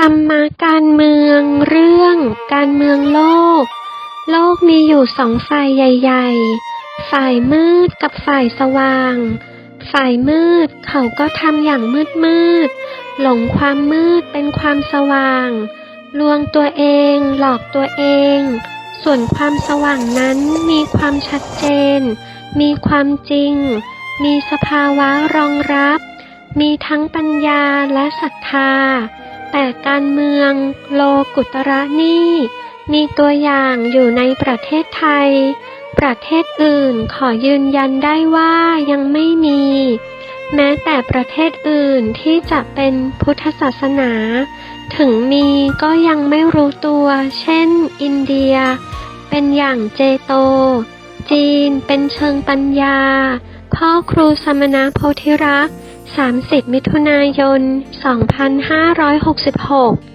ธรรมะการเมืองเรื่องการเมืองโลก โลกมีอยู่สองฝ่ายใหญ่ ๆ ฝ่ายมืดกับฝ่ายสว่าง ฝ่ายมืดเขาก็ทำอย่างมืดมืดๆหลงความมืดเป็นความสว่าง ลวงตัวเองหลอกตัวเอง ส่วนความสว่างนั้นมีความชัดเจน มีความจริง มีสภาวะรองรับ มีทั้งปัญญาและศรัทธา แต่การเมืองโลกุตระนี่ มีตัวอย่างอยู่ในประเทศไทย ประเทศอื่นขอยืนยันได้ว่ายังไม่มี แม้แต่ประเทศอื่นที่จะเป็นพุทธศาสนา ถึงมีก็ยังไม่รู้ตัว เช่น อินเดีย เป็นอย่างเจโต จีนเป็นเชิงปัญญา พ่อครูสมณโพธิรักษ์ 30 มิถุนายน 2566